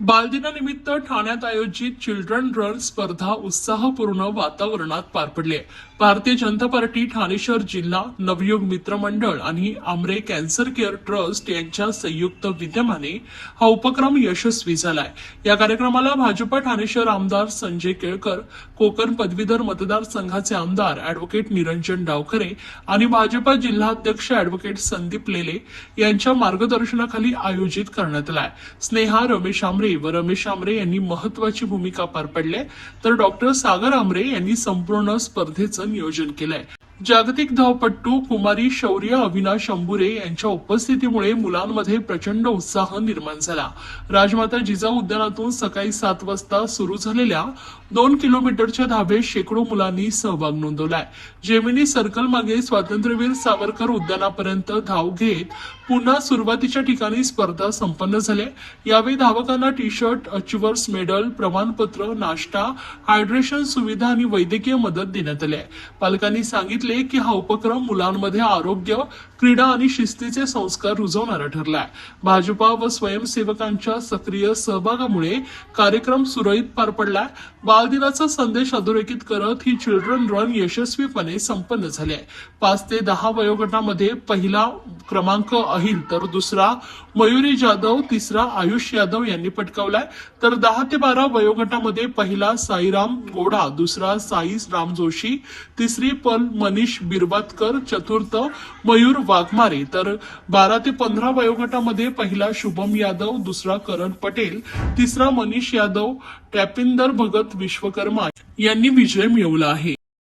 बालदिनानिमित्त ठाण्यात आयोजित children run स्पर्धा उत्साहपूर्ण वातावरणात पार पडली भारतीय जनता पार्टी ठाणे शहर जिल्हा नवयुग मित्र मंडळ आणि आमरे कॅन्सर केअर ट्रस्ट यांच्या संयुक्त विद्यमाने हा उपक्रम यशस्वी झालाय. या कार्यक्रमाला भाजपा ठाणे शहर आमदार संजय केळकर कोकण पदवीधर मतदारसंघाचे आमदार अॅडव्होकेट निरंजन डावखरे आणि भाजपा जिल्हाध्यक्ष अॅडव्होकेट संदीप लेले यांच्या मार्गदर्शनाखाली आयोजित करण्यात आलाय. स्नेहा रमेश आमरे व रमेश आमरे यांनी महत्वाची भूमिका पार पडली तर डॉक्टर सागर आमरे यांनी संपूर्ण स्पर्धेचं नियोजन केलंय. जागतिक धावपट्टू कुमारी शौर्य अविनाश अंबुरे यांच्या उपस्थितीमुळे मुलांमध्ये प्रचंड उत्साह निर्माण झाला. राजमाता जिजाऊ उद्यानातून सकाळी सात वाजता सुरू झालेल्या दोन किलोमीटरच्या धावेत शेकडो मुलांनी सहभाग नोंदवलाय. जेमिनी सर्कल मागे स्वातंत्र्यवीर सावरकर उद्यानापर्यंत धाव घेत पुन्हा सुरुवातीच्या ठिकाणी स्पर्धा संपन्न झाल्या. यावेळी धावकांना टी शर्ट अचिव्हर्स मेडल प्रमाणपत्र नाश्ता हायड्रेशन सुविधा आणि वैद्यकीय मदत देण्यात आली आहे. पालकांनी सांगितले सांगितले की हा उपक्रम मुलांमध्ये आरोग्य क्रीडा आणि शिस्तीचे संस्कार रुजवणारा ठरलाय. भाजपा व स्वयंसेवकांच्या सक्रिय सहभागामुळे कार्यक्रम सुरळीत पार पडलाय. बालदिनाचा संदेश अधोरेखित करत ही चिल्ड्रन रन यशस्वीपणे संपन्न झाली. आहे पाच ते दहा वयोगटामध्ये पहिला क्रमांक अहिल तर दुसरा मयुरी जाधव तिसरा आयुष यादव यांनी पटकावलाय. तर दहा ते बारा वयोगटामध्ये पहिला साईराम गोडा दुसरा साई राम जोशी तिसरी पल मन मनीष बिरबातकर चतुर्थ मयूर वाघमारे. तर बारा ते पंधरा वयोगटामध्ये पहिला शुभम यादव दुसरा करण पटेल तिसरा मनीष यादव टॅपिंदर भगत विश्वकर्मा यांनी विजय मिळवला आहे.